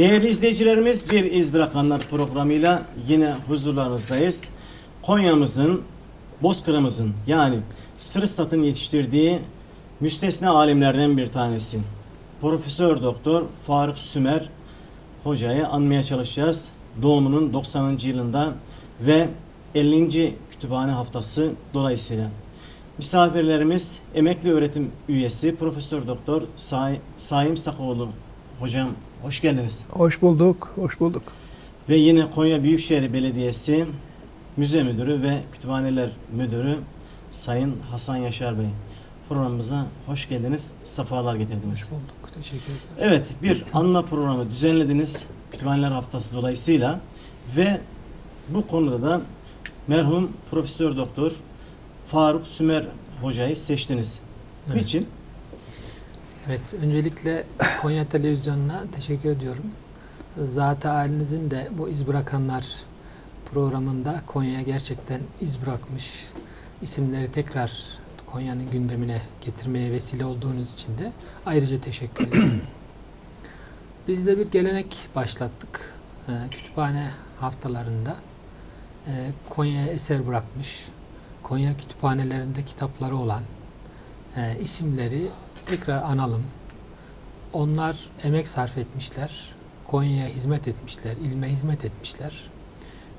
Değerli izleyicilerimiz bir iz bırakanlar programıyla yine huzurlarınızdayız. Konya'mızın, Bozkır'ımızın yani Sırıstat'ın yetiştirdiği müstesna alimlerden bir tanesi. Profesör Doktor Faruk Sümer hocayı anmaya çalışacağız. Doğumunun 90. yılında ve 50. kütüphane haftası dolayısıyla. Misafirlerimiz emekli öğretim üyesi Profesör Doktor Say Saim Sakoğlu. Hocam hoş geldiniz. Hoş bulduk, hoş bulduk. Ve yine Konya Büyükşehir Belediyesi Müze Müdürü ve Kütüphaneler Müdürü Sayın Hasan Yaşar Bey. Programımıza hoş geldiniz, sefalar getirdiniz. Hoş bulduk. Teşekkür ederim. Evet, bir anma programı düzenlediniz Kütüphaneler Haftası dolayısıyla ve bu konuda da merhum Profesör Doktor Faruk Sümer hocayı seçtiniz. Evet. Niçin? Evet, öncelikle Konya Televizyonu'na teşekkür ediyorum. Zat-ı halinizin de bu iz bırakanlar programında Konya'ya gerçekten iz bırakmış isimleri tekrar Konya'nın gündemine getirmeye vesile olduğunuz için de ayrıca teşekkür ederim. Biz de bir gelenek başlattık. Ee, kütüphane haftalarında e, Konya'ya eser bırakmış, Konya kütüphanelerinde kitapları olan e, isimleri tekrar analım. Onlar emek sarf etmişler, Konya'ya hizmet etmişler, ilme hizmet etmişler.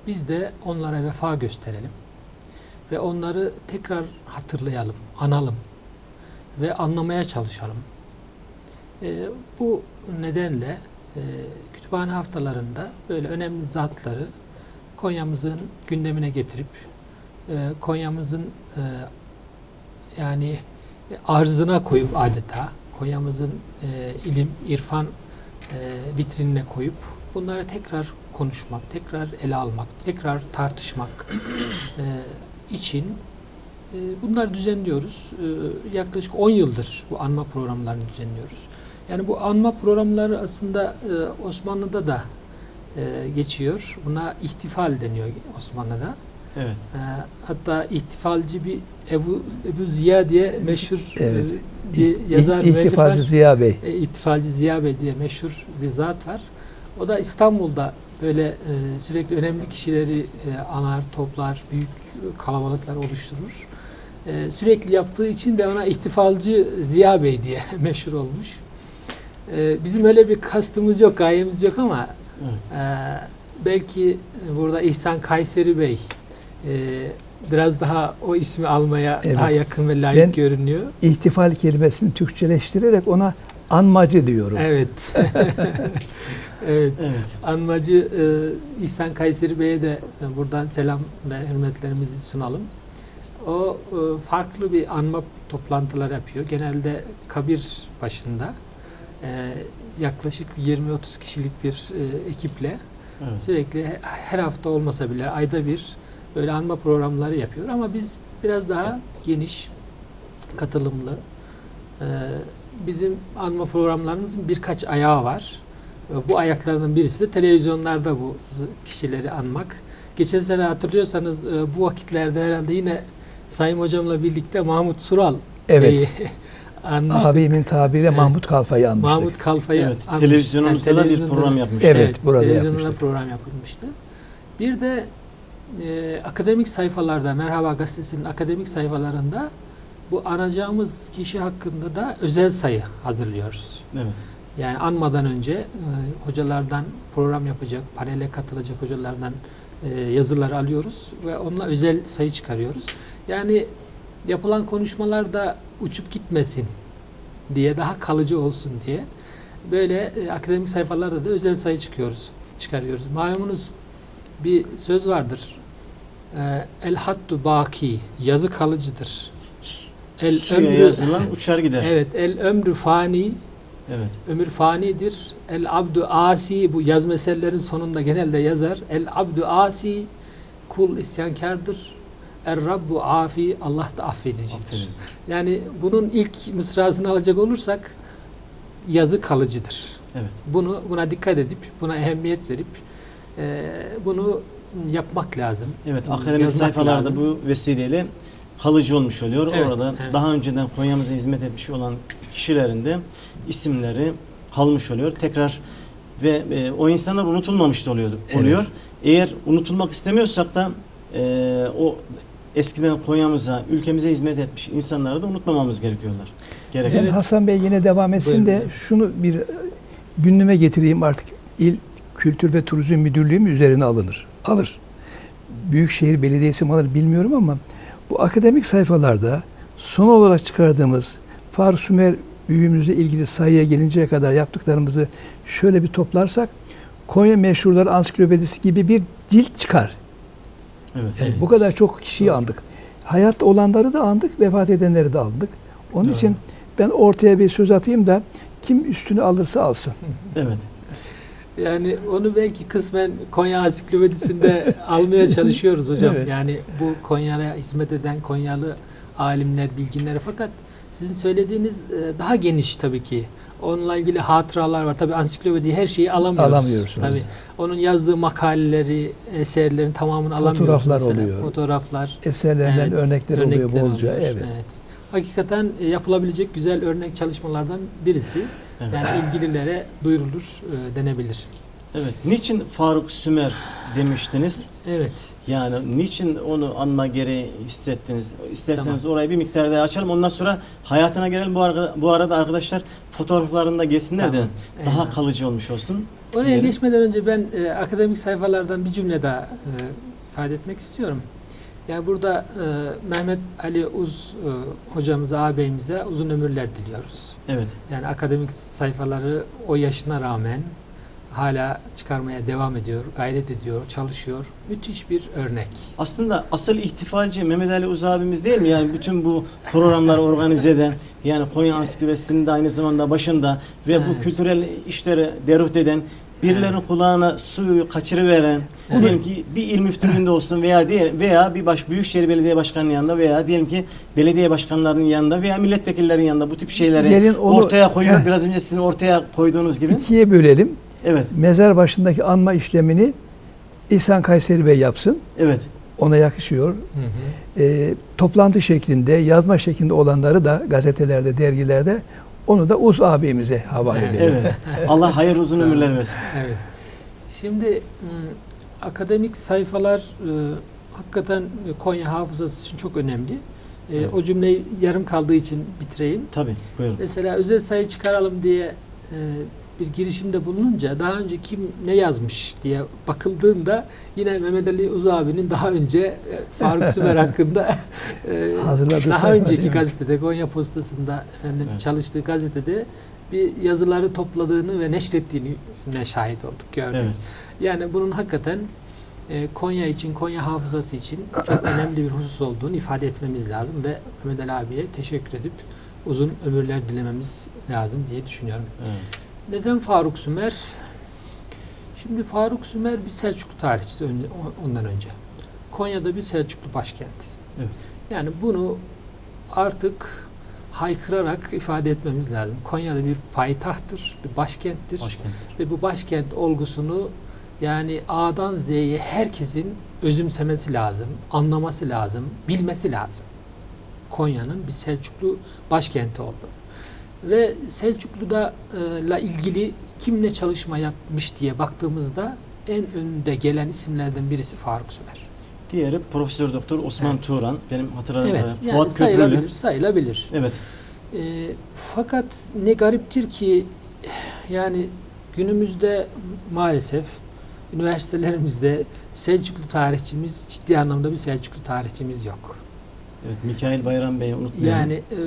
Biz de onlara vefa gösterelim ve onları tekrar hatırlayalım, analım ve anlamaya çalışalım. E, bu nedenle e, kütüphane haftalarında böyle önemli zatları Konya'mızın gündemine getirip e, Konya'mızın e, yani arzına koyup adeta Konya'mızın e, ilim, irfan e, vitrinine koyup bunları tekrar konuşmak, tekrar ele almak, tekrar tartışmak e, için e, bunları düzenliyoruz. E, yaklaşık 10 yıldır bu anma programlarını düzenliyoruz. Yani bu anma programları aslında e, Osmanlı'da da e, geçiyor. Buna ihtifal deniyor Osmanlı'da. Evet. E, hatta ihtifalci bir Ebu, Ebu Ziya diye meşhur Evet. e, bir yazar İh- İhtifacı müellif var. Ziya Bey. E, İhtifalci Ziya Bey diye meşhur bir zat var. O da İstanbul'da böyle e, sürekli önemli kişileri e, anar, toplar, büyük kalabalıklar oluşturur. E, sürekli yaptığı için de ona ihtifalcı Ziya Bey diye meşhur olmuş. E, bizim öyle bir kastımız yok, gayemiz yok ama Evet. ee, belki burada İhsan Kayseri Bey e, biraz daha o ismi almaya Evet. daha yakın ve layık Ben- görünüyor. İhtifal kelimesini Türkçeleştirerek ona anmacı diyorum. Evet. evet. Evet. Anmacı e, İhsan Kayseri Bey'e de e, buradan selam ve hürmetlerimizi sunalım. O e, farklı bir anma toplantılar yapıyor. Genelde kabir başında. E, yaklaşık 20-30 kişilik bir e, ekiple Evet. Sürekli he- her hafta olmasa bile ayda bir böyle anma programları yapıyor ama biz biraz daha geniş, katılımlı. Ee, bizim anma programlarımızın birkaç ayağı var. Ee, Bu ayaklarının birisi de televizyonlarda bu kişileri anmak. Geçen sene hatırlıyorsanız e, bu vakitlerde herhalde yine Sayın Hocam'la birlikte Mahmut Sural Evet. Anmıştık. Abimin tabiriyle Evet. Mahmut Kalfa'yı anmıştık. Mahmut Kalfa'yı Evet. anmıştık. Televizyonumuzda Yani da bir program yapmıştık. Evet, burada televizyonda yapmıştık. program yapılmıştı. Bir de e, akademik sayfalarda, Merhaba Gazetesi'nin akademik sayfalarında bu anacağımız kişi hakkında da özel sayı hazırlıyoruz. Evet. Yani anmadan önce e, hocalardan program yapacak, panele katılacak hocalardan e, yazılar alıyoruz ve onunla özel sayı çıkarıyoruz. Yani yapılan konuşmalar da uçup gitmesin diye, daha kalıcı olsun diye böyle e, akademik sayfalarda da özel sayı çıkıyoruz, çıkarıyoruz. Malumunuz bir söz vardır. E, El hattu baki, yazı kalıcıdır. El Suya yazılan uçar gider. Evet, el ömrü fani, Evet. ömür fanidir. El abdu asi bu yaz meselelerin sonunda genelde yazar. El abdu asi kul isyankardır. Er rabbu afi Allah da affedicidir. Aferin. Yani bunun ilk mısrasını alacak olursak yazı kalıcıdır. Evet. Bunu buna dikkat edip buna ehemmiyet verip e, bunu yapmak lazım. Evet, Bunu akademik yazmak sayfalarda lazım. bu vesileyle kalıcı olmuş oluyor. Evet, Orada evet. daha önceden Konya'mıza hizmet etmiş olan kişilerin de isimleri kalmış oluyor. Tekrar ve e, o insanlar unutulmamış da oluyor. Evet. oluyor. Eğer unutulmak istemiyorsak da e, o eskiden Konya'mıza, ülkemize hizmet etmiş insanları da unutmamamız gerekiyorlar. Gerek. Evet. Hasan Bey yine devam etsin Buyurun de şunu bir e, gündeme getireyim artık İl Kültür ve Turizm Müdürlüğü mü üzerine alınır? Alır. Büyükşehir Belediyesi mi alır bilmiyorum ama bu akademik sayfalarda son olarak çıkardığımız Far Sümer büyüğümüzle ilgili sayıya gelinceye kadar yaptıklarımızı şöyle bir toplarsak Konya Meşhurlar Ansiklopedisi gibi bir cilt çıkar. Evet. Yani Evet. bu kadar çok kişiyi Doğru. andık. Hayatta olanları da andık, vefat edenleri de andık. Onun Doğru. için ben ortaya bir söz atayım da kim üstünü alırsa alsın. Evet. Yani onu belki kısmen Konya Ansiklopedisi'nde almaya çalışıyoruz hocam. Evet. Yani bu Konya'ya hizmet eden Konyalı alimler, bilginler fakat sizin söylediğiniz e, daha geniş tabii ki. Onunla ilgili hatıralar var. Tabii ansiklopedi her şeyi alamıyoruz. Alamıyorsunuz. Tabii. Onun yazdığı makaleleri, eserlerin tamamını alamıyoruz. Fotoğraflar oluyor. Fotoğraflar. Eserlerden Evet, örnekler oluyor örnekler bolca. oluyor. Evet. Hakikaten e, yapılabilecek güzel örnek çalışmalardan birisi. Evet. Yani ilgililere duyurulur e, denebilir. evet. Niçin Faruk Sümer demiştiniz? Evet. Yani niçin onu anma gereği hissettiniz? İsterseniz Tamam. orayı bir miktar daha açalım. Ondan sonra hayatına gelelim. Bu arada, bu arada arkadaşlar fotoğraflarında gelsinler de Tamam. daha Eyvallah. kalıcı olmuş olsun. Oraya diyelim. geçmeden önce ben e, akademik sayfalardan bir cümle daha e, ifade etmek istiyorum. Yani burada e, Mehmet Ali Uz e, hocamıza, ağabeyimize uzun ömürler diliyoruz. Evet. Yani akademik sayfaları o yaşına rağmen hala çıkarmaya devam ediyor, gayret ediyor, çalışıyor. Müthiş bir örnek. Aslında asıl ihtifalci Mehmet Ali Uz abimiz değil mi? Yani bütün bu programları organize eden, yani Konya Ansiklopedisi'nin de aynı zamanda başında ve bu Evet. kültürel işleri derut eden, birilerinin Evet. kulağına suyu kaçırıveren, Evet. diyelim ki bir il müftülüğünde olsun veya diye veya bir baş Büyükşehir Belediye Başkanı'nın yanında veya diyelim ki belediye başkanlarının yanında veya milletvekillerinin yanında bu tip şeyleri Gelin onu ortaya koyuyor. Heh, Biraz önce sizin ortaya koyduğunuz gibi. ikiye bölelim. Evet. Mezar başındaki anma işlemini İhsan Kayseri Bey yapsın. Evet. Ona yakışıyor. Hı hı. Ee, toplantı şeklinde, yazma şeklinde olanları da gazetelerde, dergilerde onu da Uz abimize havale Evet. edelim. Evet. Allah hayır uzun ömürler versin. Evet. Şimdi m, akademik sayfalar e, hakikaten Konya hafızası için çok önemli. E, Evet. O cümleyi yarım kaldığı için bitireyim. Tabii. Buyurun. Mesela özel sayı çıkaralım diye e, bir girişimde bulununca daha önce kim ne yazmış diye bakıldığında yine Mehmet Ali Uz abinin daha önce e, Faruk Sümer hakkında e, Hazırladığı daha önceki gazetede Konya Postası'nda efendim Evet. çalıştığı gazetede bir yazıları topladığını ve neşrettiğini ne şahit olduk gördük. Evet. Yani bunun hakikaten e, Konya için, Konya hafızası için çok önemli bir husus olduğunu ifade etmemiz lazım ve Mehmet Ali abiye teşekkür edip uzun ömürler dilememiz lazım diye düşünüyorum. evet. Neden Faruk Sümer? Şimdi Faruk Sümer bir Selçuklu tarihçisi ondan önce. Konya'da bir Selçuklu başkenti. Evet. Yani bunu artık haykırarak ifade etmemiz lazım. Konya'da bir payitahttır, bir başkenttir Başkent. ve bu başkent olgusunu yani A'dan Z'ye herkesin özümsemesi lazım, anlaması lazım, bilmesi lazım. Konya'nın bir Selçuklu başkenti oldu. Ve Selçuklu'da e, la ilgili kim ne çalışma yapmış diye baktığımızda en önde gelen isimlerden birisi Faruk Sümer. Diğeri Profesör Doktor Osman Evet. Turan. Benim hatırladığım Evet, yani Fuat Köprülü. sayılabilir, sayılabilir. Evet. E, fakat ne gariptir ki yani günümüzde maalesef üniversitelerimizde Selçuklu tarihçimiz ciddi anlamda bir Selçuklu tarihçimiz yok. Evet. Mikail Bayram Bey'i unutmayalım. Yani e,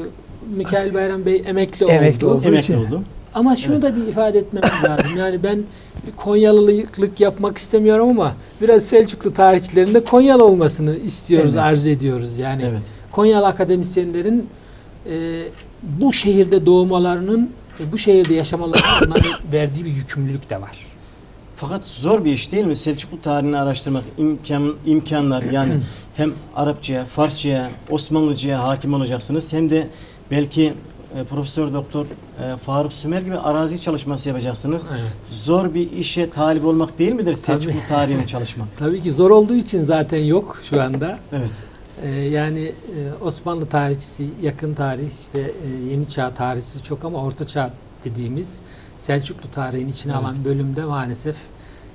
Mikail Bayram Bey emekli, Emekli oldu. oldu. emekli için. oldu. Ama şunu Evet. da bir ifade etmemiz lazım. Yani ben bir Konyalılık yapmak istemiyorum ama biraz Selçuklu tarihçilerinde Konyalı olmasını istiyoruz, Evet. arzu ediyoruz. Yani Evet. Konyalı akademisyenlerin e, bu şehirde doğmalarının ve bu şehirde yaşamalarının verdiği bir yükümlülük de var. Fakat zor bir iş değil mi? Selçuklu tarihini araştırmak imkan imkanlar yani hem Arapçaya, Farsçaya, Osmanlıcaya hakim olacaksınız hem de belki e, Profesör Doktor e, Faruk Sümer gibi arazi çalışması yapacaksınız. Evet. Zor bir işe talip olmak değil midir Selçuklu tarihini çalışmak? Tabii ki zor olduğu için zaten yok şu anda. Evet. Ee, yani e, Osmanlı tarihçisi, yakın tarih, işte e, yeni çağ tarihçisi çok ama orta çağ dediğimiz Selçuklu tarihini içine Evet. alan bölümde maalesef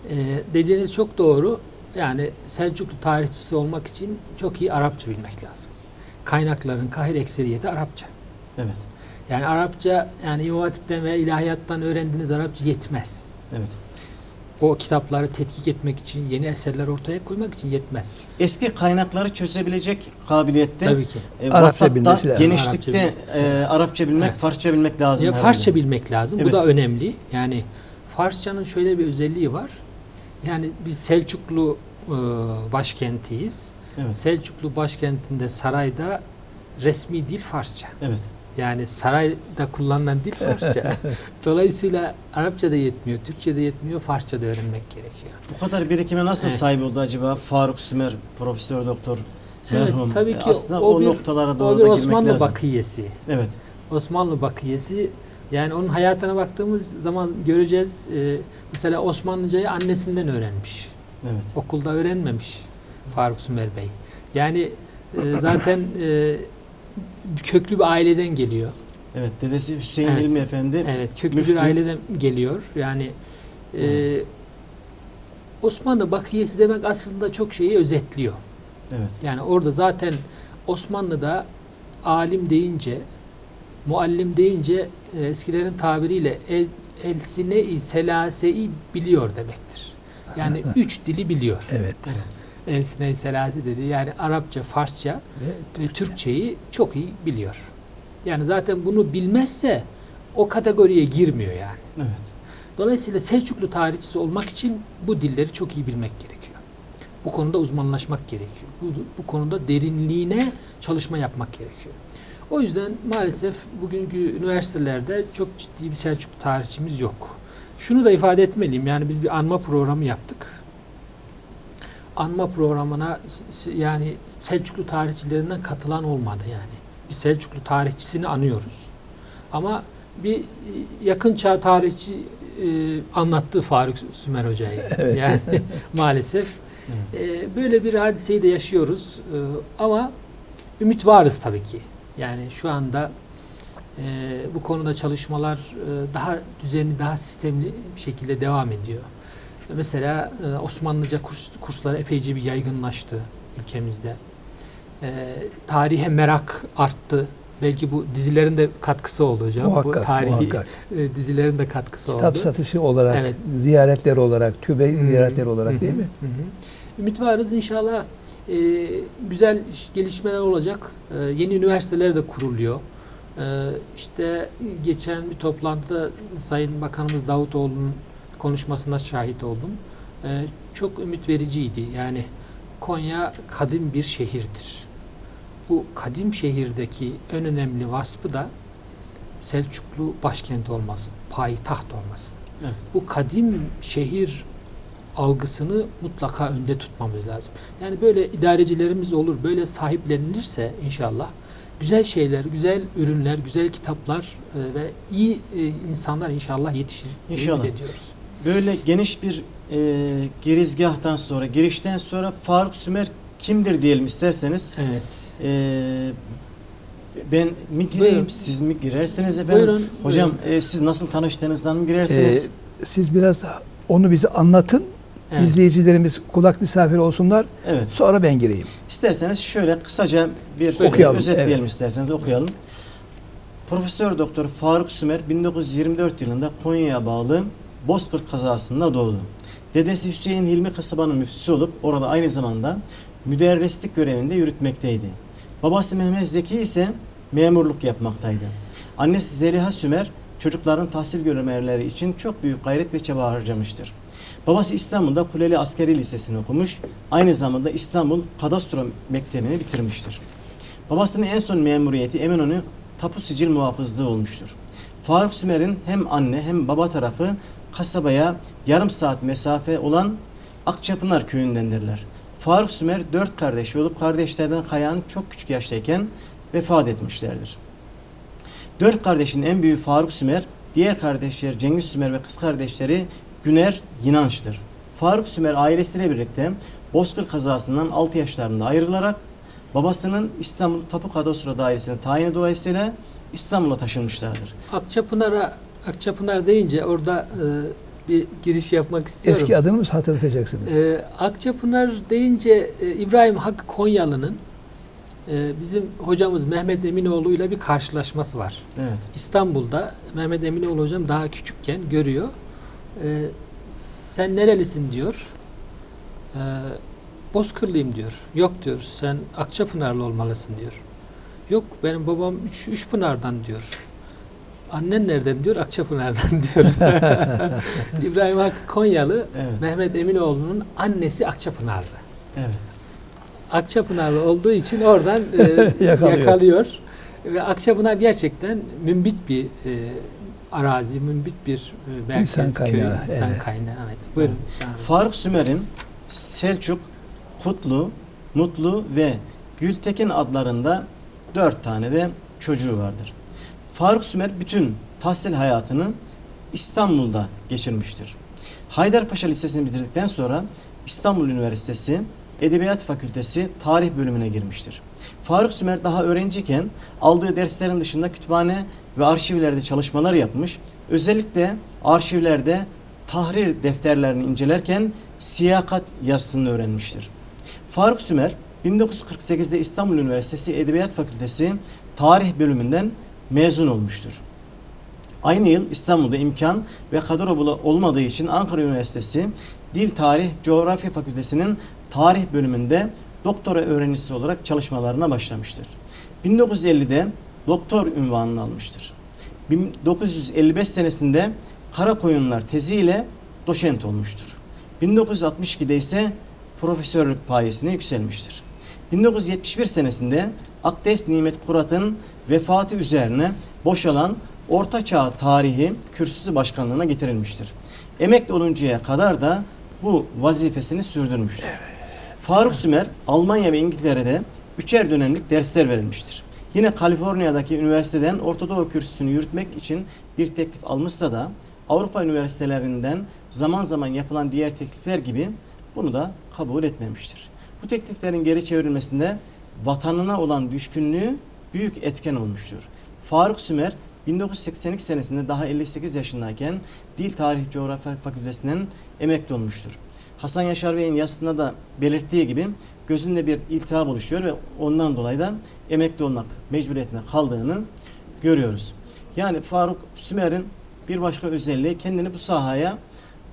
e, dediğiniz çok doğru. Yani Selçuklu tarihçisi olmak için çok iyi Arapça bilmek lazım. Kaynakların kahir ekseriyeti Arapça. Evet. Yani Arapça yani İmam Hatip'ten ve ilahiyattan öğrendiğiniz Arapça yetmez. Evet. O kitapları tetkik etmek için, yeni eserler ortaya koymak için yetmez. Eski kaynakları çözebilecek kabiliyette Tabii ki. e, Arapça vasatta, bilmesi lazım. genişlikte Arapça e, Arapça bilmek, Evet. Farsça bilmek lazım. Ya herhalde. Farsça bilmek lazım. Evet. Bu da önemli. Yani Farsçanın şöyle bir özelliği var. Yani biz Selçuklu e, başkentiyiz. Evet. Selçuklu başkentinde sarayda resmi dil Farsça. Evet. Yani sarayda kullanılan dil Farsça. Dolayısıyla Arapça da yetmiyor, Türkçe de yetmiyor, Farsça da öğrenmek gerekiyor. Bu kadar birikime nasıl Evet. sahip oldu acaba Faruk Sümer, Profesör Doktor Evet, merhum? tabii E, ki Aslında o o, bir- noktalara doğru O bir Osmanlı lazım. bakiyesi. Evet. Osmanlı bakiyesi yani onun hayatına baktığımız zaman göreceğiz. Ee, mesela Osmanlıcayı annesinden öğrenmiş. Evet. Okulda öğrenmemiş Faruk Sümer Bey. Yani e, zaten e, köklü bir aileden geliyor. Evet. Dedesi Hüseyin Evet. İlmi Efendi. Evet, köklü Müftü. bir aileden geliyor. Yani e, Osmanlı bakiyesi demek aslında çok şeyi özetliyor. Evet. Yani orada zaten Osmanlı'da alim deyince, muallim deyince e, eskilerin tabiriyle el, elsine-i selaseyi biliyor demektir. Yani üç dili biliyor. Evet. Elsine-i selase dedi. Yani Arapça, Farsça Ve ve Türkçeyi çok iyi biliyor. Yani zaten bunu bilmezse o kategoriye girmiyor yani. Evet. Dolayısıyla Selçuklu tarihçisi olmak için bu dilleri çok iyi bilmek gerekiyor. Bu konuda uzmanlaşmak gerekiyor. Bu, bu konuda derinliğine çalışma yapmak gerekiyor. O yüzden maalesef bugünkü üniversitelerde çok ciddi bir Selçuklu tarihçimiz yok. Şunu da ifade etmeliyim. Yani biz bir anma programı yaptık. Anma programına yani Selçuklu tarihçilerinden katılan olmadı yani. Biz Selçuklu tarihçisini anıyoruz. Ama bir e, yakın çağ tarihçi e, anlattı Faruk Sümer Hoca'yı. Evet. Yani maalesef Evet. e, böyle bir hadiseyi de yaşıyoruz. E, ama ümit varız tabii ki. Yani şu anda e, bu konuda çalışmalar e, daha düzenli, daha sistemli bir şekilde devam ediyor. Mesela e, Osmanlıca kurs, kurslar epeyce bir yaygınlaştı ülkemizde. E, tarihe merak arttı. Belki bu dizilerin de katkısı oldu hocam. bu Muhakkak, tarihi muhakkak. e, dizilerin de katkısı Kitap oldu. satışı olarak, Evet. ziyaretler olarak, türbe Hı hı. ziyaretleri olarak Hı değil mi? hı hı. Ümit varız inşallah e, güzel iş- gelişmeler olacak. E, yeni üniversiteler de kuruluyor. E, işte geçen bir toplantıda Sayın Bakanımız Davutoğlu'nun konuşmasına şahit oldum. E, çok ümit vericiydi. Yani Konya kadim bir şehirdir. Bu kadim şehirdeki en önemli vasfı da Selçuklu başkent olması, payitaht olması. Evet. Bu kadim şehir algısını mutlaka önde tutmamız lazım. Yani böyle idarecilerimiz olur, böyle sahiplenilirse inşallah güzel şeyler, güzel ürünler, güzel kitaplar e, ve iyi e, insanlar inşallah yetişir İnşallah. ediyoruz. Böyle geniş bir e, girizgahtan sonra, girişten sonra Faruk Sümer kimdir diyelim isterseniz. Evet. E, ben mi gireyim, Buyurun. siz mi girersiniz efendim? Buyurun. Hocam buyurun. e, siz nasıl tanıştığınızdan mı girersiniz? Ee, siz biraz onu bize anlatın. Evet. İzleyicilerimiz kulak misafiri olsunlar. evet. Sonra ben gireyim. İsterseniz şöyle kısaca bir Okuyalım, özetleyelim evet. isterseniz okuyalım. Profesör Doktor Faruk Sümer 1924 yılında Konya'ya bağlı Bozkır kazasında doğdu. Dedesi Hüseyin Hilmi kasabanın müftüsü olup orada aynı zamanda müderrislik görevinde yürütmekteydi. Babası Mehmet Zeki ise memurluk yapmaktaydı. Annesi Zeliha Sümer çocukların tahsil görmeleri için çok büyük gayret ve çaba harcamıştır. Babası İstanbul'da Kuleli Askeri Lisesi'ni okumuş, aynı zamanda İstanbul Kadastro Mektebi'ni bitirmiştir. Babasının en son memuriyeti Eminönü Tapu Sicil Muhafızlığı olmuştur. Faruk Sümer'in hem anne hem baba tarafı kasabaya yarım saat mesafe olan Akçapınar köyündendirler. Faruk Sümer dört kardeş olup kardeşlerden Kayan çok küçük yaştayken vefat etmişlerdir. Dört kardeşin en büyüğü Faruk Sümer, diğer kardeşleri Cengiz Sümer ve kız kardeşleri Güner Yinanç'tır. Faruk Sümer ailesiyle birlikte Bozkır kazasından 6 yaşlarında ayrılarak babasının İstanbul Tapu Kadastro Dairesi'ne tayini dolayısıyla İstanbul'a taşınmışlardır. Akçapınar'a Akçapınar deyince orada e, bir giriş yapmak istiyorum. Eski adını mı hatırlatacaksınız? Ee, Akçapınar deyince e, İbrahim Hakkı Konyalı'nın e, bizim hocamız Mehmet Eminoğlu ile bir karşılaşması var. Evet. İstanbul'da Mehmet Eminoğlu hocam daha küçükken görüyor. Ee, sen nerelisin diyor. Ee, Bozkırlıyım diyor. Yok diyor sen Akçapınarlı olmalısın diyor. Yok benim babam üç, üç Pınar'dan diyor. Annen nereden diyor? Akçapınar'dan diyor. İbrahim Hakkı Konyalı Evet. Mehmet Eminoğlu'nun annesi Akçapınarlı. Evet. Akçapınarlı olduğu için oradan e, Yakalıyor. yakalıyor. Ve Akçapınar gerçekten mümbit bir e, arazi, mümbit bir e, belki İnsan kaynağı, köy, insan evet. kaynağı. Evet. Buyurun. edin. Faruk Sümer'in Selçuk, Kutlu, Mutlu ve Gültekin adlarında dört tane de çocuğu vardır. Faruk Sümer bütün tahsil hayatını İstanbul'da geçirmiştir. Haydarpaşa Lisesi'ni bitirdikten sonra İstanbul Üniversitesi Edebiyat Fakültesi Tarih bölümüne girmiştir. Faruk Sümer daha öğrenciyken aldığı derslerin dışında kütüphane ve arşivlerde çalışmalar yapmış. Özellikle arşivlerde tahrir defterlerini incelerken siyakat yazısını öğrenmiştir. Faruk Sümer 1948'de İstanbul Üniversitesi Edebiyat Fakültesi Tarih bölümünden mezun olmuştur. Aynı yıl İstanbul'da imkan ve kadro olmadığı için Ankara Üniversitesi Dil Tarih Coğrafya Fakültesi'nin tarih bölümünde doktora öğrencisi olarak çalışmalarına başlamıştır. 1950'de doktor unvanını almıştır. 1955 senesinde Karakoyunlar teziyle doçent olmuştur. 1962'de ise profesörlük payesine yükselmiştir. 1971 senesinde Akdes Nimet Kurat'ın vefatı üzerine boşalan Orta Çağ Tarihi Kürsüsü Başkanlığına getirilmiştir. Emekli oluncaya kadar da bu vazifesini sürdürmüştür. Faruk Sümer Almanya ve İngiltere'de üçer dönemlik dersler verilmiştir. Yine Kaliforniya'daki üniversiteden Orta Doğu kürsüsünü yürütmek için bir teklif almışsa da Avrupa üniversitelerinden zaman zaman yapılan diğer teklifler gibi bunu da kabul etmemiştir. Bu tekliflerin geri çevrilmesinde vatanına olan düşkünlüğü büyük etken olmuştur. Faruk Sümer 1982 senesinde daha 58 yaşındayken Dil Tarih Coğrafya Fakültesinden emekli olmuştur. Hasan Yaşar Bey'in yazısında da belirttiği gibi gözünde bir iltihap oluşuyor ve ondan dolayı da emekli olmak mecburiyetine kaldığını görüyoruz. Yani Faruk Sümer'in bir başka özelliği kendini bu sahaya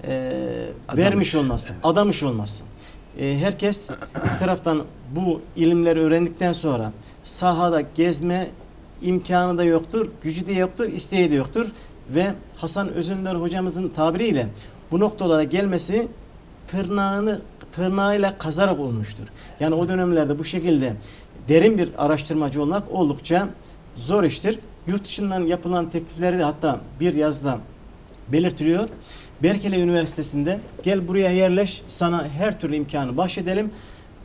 e, Adamış. vermiş olması, adamış olması. E, herkes bir taraftan bu ilimleri öğrendikten sonra sahada gezme imkanı da yoktur, gücü de yoktur, isteği de yoktur ve Hasan Özünder hocamızın tabiriyle bu noktalara gelmesi tırnağını tırnağıyla kazarak olmuştur. Yani o dönemlerde bu şekilde derin bir araştırmacı olmak oldukça zor iştir. Yurt dışından yapılan teklifleri de hatta bir yazda belirtiliyor. Berkeley Üniversitesi'nde gel buraya yerleş sana her türlü imkanı bahşedelim.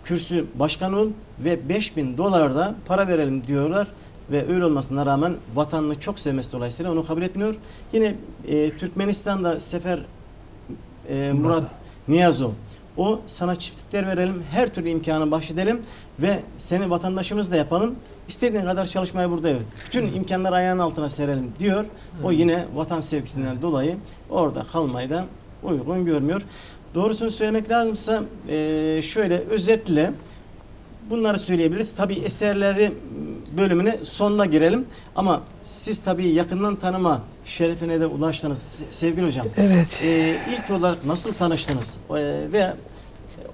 Kürsü başkan ol ve 5000 dolar da para verelim diyorlar ve öyle olmasına rağmen vatanını çok sevmesi dolayısıyla onu kabul etmiyor. Yine e, Türkmenistan'da Sefer e, Murat Niyazov o sana çiftlikler verelim, her türlü imkanı bahşedelim ve seni vatandaşımız da yapalım. İstediğin kadar çalışmayı burada yap. Bütün imkanları ayağının altına serelim diyor. O yine vatan sevgisinden dolayı orada kalmayı da uygun görmüyor. Doğrusunu söylemek lazımsa e, şöyle özetle bunları söyleyebiliriz. Tabi eserleri bölümüne sonuna girelim. Ama siz tabi yakından tanıma şerefine de ulaştınız se- sevgili hocam. Evet. Ee, ilk olarak nasıl tanıştınız ee, ve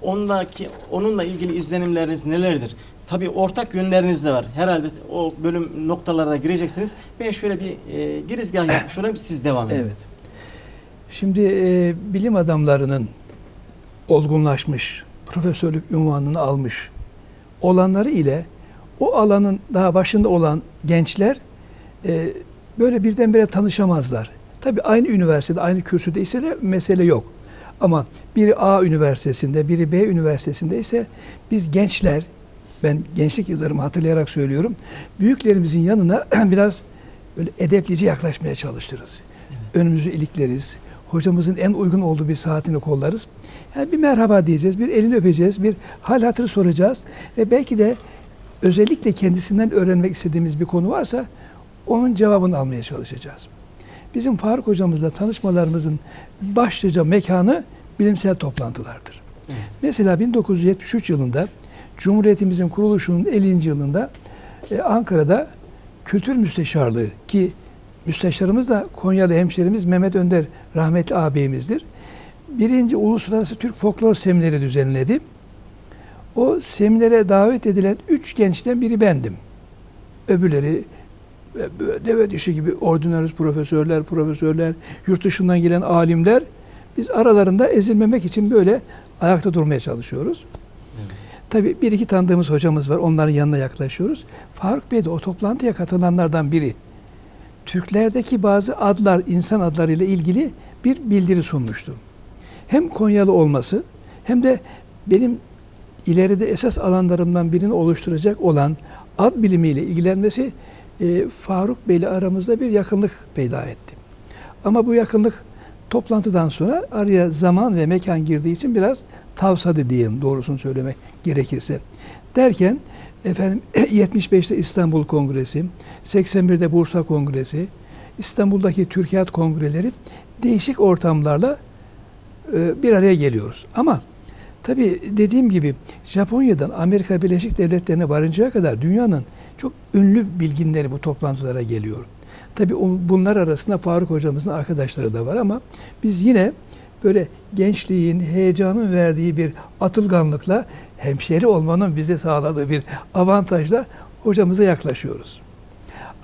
ondaki onunla ilgili izlenimleriniz nelerdir? Tabii ortak yönleriniz de var. Herhalde o bölüm noktalara gireceksiniz. Ben şöyle bir e, girizgah yapmış olayım siz devam edin. Evet. Şimdi e, bilim adamlarının olgunlaşmış, profesörlük unvanını almış olanları ile o alanın daha başında olan gençler e, böyle birdenbire tanışamazlar. Tabii aynı üniversitede, aynı kürsüde ise de mesele yok. Ama biri A üniversitesinde, biri B üniversitesinde ise biz gençler, ben gençlik yıllarımı hatırlayarak söylüyorum, büyüklerimizin yanına biraz böyle edeplice yaklaşmaya çalışırız. Önümüzü ilikleriz. Hocamızın en uygun olduğu bir saatini kollarız. Yani bir merhaba diyeceğiz, bir elini öpeceğiz, bir hal hatırı soracağız ve belki de özellikle kendisinden öğrenmek istediğimiz bir konu varsa onun cevabını almaya çalışacağız. Bizim Faruk hocamızla tanışmalarımızın başlıca mekanı bilimsel toplantılardır. Evet. Mesela 1973 yılında Cumhuriyetimizin kuruluşunun 50. yılında e, Ankara'da Kültür Müsteşarlığı ki müsteşarımız da Konyalı hemşerimiz Mehmet Önder rahmetli ağabeyimizdir. Birinci Uluslararası Türk Folklor Semineri düzenledi. O seminere davet edilen üç gençten biri bendim. Öbürleri e, deve dişi gibi ordinarius profesörler, profesörler, yurt dışından gelen alimler. Biz aralarında ezilmemek için böyle ayakta durmaya çalışıyoruz. Evet. Tabii bir iki tanıdığımız hocamız var. Onların yanına yaklaşıyoruz. Faruk Bey de o toplantıya katılanlardan biri. Türklerdeki bazı adlar, insan adlarıyla ilgili bir bildiri sunmuştu. Hem Konyalı olması hem de benim ileride esas alanlarımdan birini oluşturacak olan ad bilimiyle ilgilenmesi e, Faruk Bey'le aramızda bir yakınlık peyda etti. Ama bu yakınlık toplantıdan sonra araya zaman ve mekan girdiği için biraz tavsadı diyeyim doğrusunu söylemek gerekirse. Derken efendim 75'te İstanbul Kongresi, 81'de Bursa Kongresi, İstanbul'daki Türkiyat Kongreleri değişik ortamlarla e, bir araya geliyoruz. Ama tabii dediğim gibi Japonya'dan Amerika Birleşik Devletleri'ne varıncaya kadar dünyanın çok ünlü bilginleri bu toplantılara geliyor. Tabii o- bunlar arasında Faruk hocamızın arkadaşları da var ama biz yine böyle gençliğin, heyecanın verdiği bir atılganlıkla hemşeri olmanın bize sağladığı bir avantajla hocamıza yaklaşıyoruz.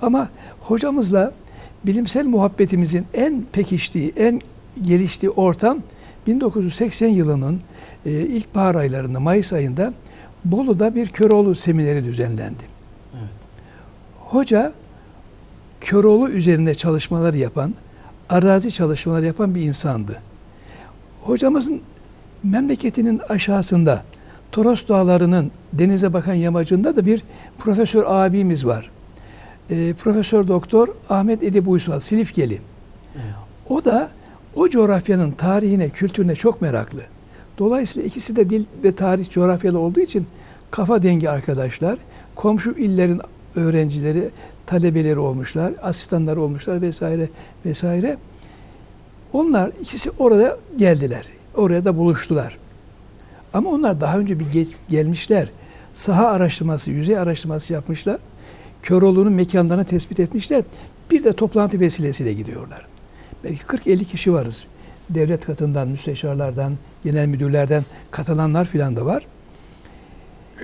Ama hocamızla bilimsel muhabbetimizin en pekiştiği, en geliştiği ortam 1980 yılının e, ilkbahar aylarında, Mayıs ayında Bolu'da bir Köroğlu semineri düzenlendi. Evet. Hoca Köroğlu üzerinde çalışmalar yapan, arazi çalışmaları yapan bir insandı. Hocamızın memleketinin aşağısında Toros Dağları'nın denize bakan yamacında da bir profesör abimiz var. Ee, profesör Doktor Ahmet Edip Uysal, Silifkeli. Evet. O da o coğrafyanın tarihine, kültürüne çok meraklı. Dolayısıyla ikisi de dil ve tarih coğrafyalı olduğu için kafa dengi arkadaşlar. Komşu illerin öğrencileri, talebeleri olmuşlar, asistanları olmuşlar vesaire vesaire. Onlar ikisi orada geldiler. Oraya da buluştular. Ama onlar daha önce bir geç, gelmişler. Saha araştırması, yüzey araştırması yapmışlar. Köroğlu'nun mekanlarını tespit etmişler. Bir de toplantı vesilesiyle gidiyorlar. Belki 40-50 kişi varız. Devlet katından, müsteşarlardan, genel müdürlerden katılanlar filan da var.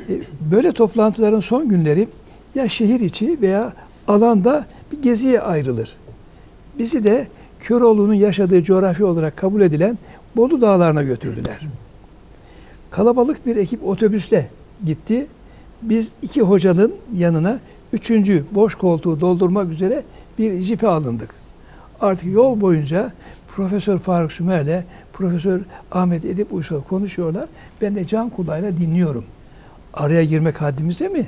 E, Böyle toplantıların son günleri ya şehir içi veya alanda bir geziye ayrılır. Bizi de Köroğlu'nun yaşadığı coğrafya olarak kabul edilen Bolu Dağları'na götürdüler. Kalabalık bir ekip otobüsle gitti. Biz iki hocanın yanına üçüncü boş koltuğu doldurmak üzere bir jipe alındık. Artık yol boyunca Profesör Faruk Sümer'le Profesör Ahmet Edip Uysal konuşuyorlar. Ben de can kulağıyla dinliyorum. Araya girmek haddimize mi?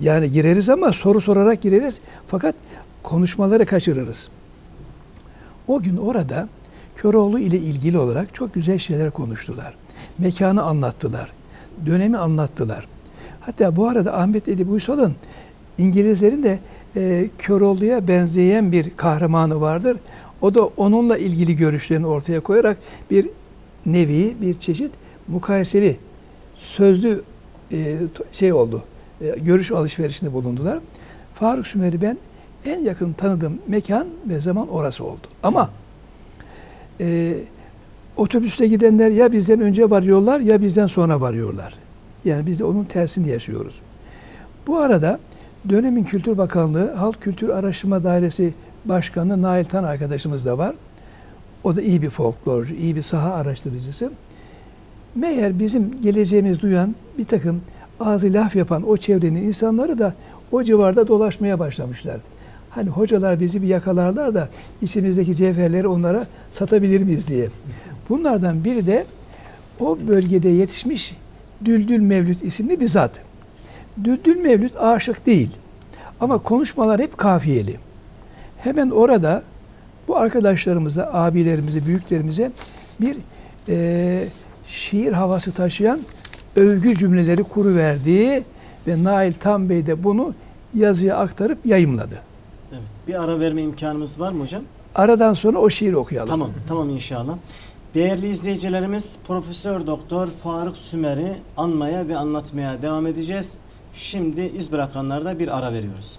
Yani gireriz ama soru sorarak gireriz. Fakat konuşmaları kaçırırız. O gün orada Köroğlu ile ilgili olarak çok güzel şeyler konuştular. Mekanı anlattılar. Dönemi anlattılar. Hatta bu arada Ahmet Edip Uysal'ın İngilizlerin de e, Köroğlu'ya benzeyen bir kahramanı vardır. O da onunla ilgili görüşlerini ortaya koyarak bir nevi, bir çeşit mukayeseli, sözlü e, şey oldu. E, görüş alışverişinde bulundular. Faruk Sümer'i ben en yakın tanıdığım mekan ve zaman orası oldu. Ama e, otobüste gidenler ya bizden önce varıyorlar ya bizden sonra varıyorlar. Yani biz de onun tersini yaşıyoruz. Bu arada dönemin Kültür Bakanlığı Halk Kültür Araştırma Dairesi Başkanı Nail Tan arkadaşımız da var. O da iyi bir folklorcu, iyi bir saha araştırıcısı. Meğer bizim geleceğimiz duyan bir takım ağzı laf yapan o çevrenin insanları da o civarda dolaşmaya başlamışlar. Hani hocalar bizi bir yakalarlar da içimizdeki cevherleri onlara satabilir miyiz diye. Bunlardan biri de o bölgede yetişmiş Düldül Mevlüt isimli bir zat. Düldül Mevlüt aşık değil. Ama konuşmalar hep kafiyeli. Hemen orada bu arkadaşlarımıza, abilerimize, büyüklerimize bir eee şiir havası taşıyan övgü cümleleri kuruverdi ve Nail Tam Bey de bunu yazıya aktarıp yayımladı. Bir ara verme imkanımız var mı hocam? Aradan sonra o şiiri okuyalım. Tamam, tamam inşallah. Değerli izleyicilerimiz Profesör Doktor Faruk Sümer'i anmaya ve anlatmaya devam edeceğiz. Şimdi iz bırakanlarda bir ara veriyoruz.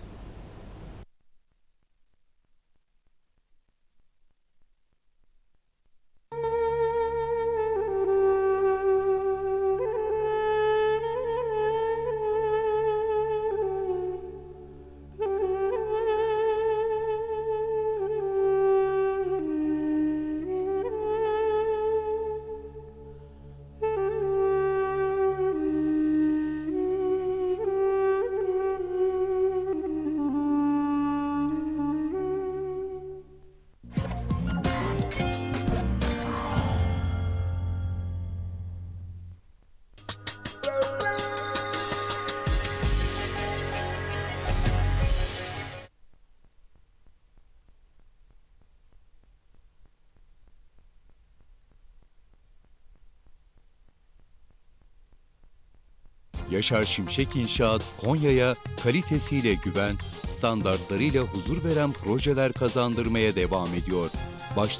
Yaşar Şimşek İnşaat Konya'ya kalitesiyle güven, standartlarıyla huzur veren projeler kazandırmaya devam ediyor. Başta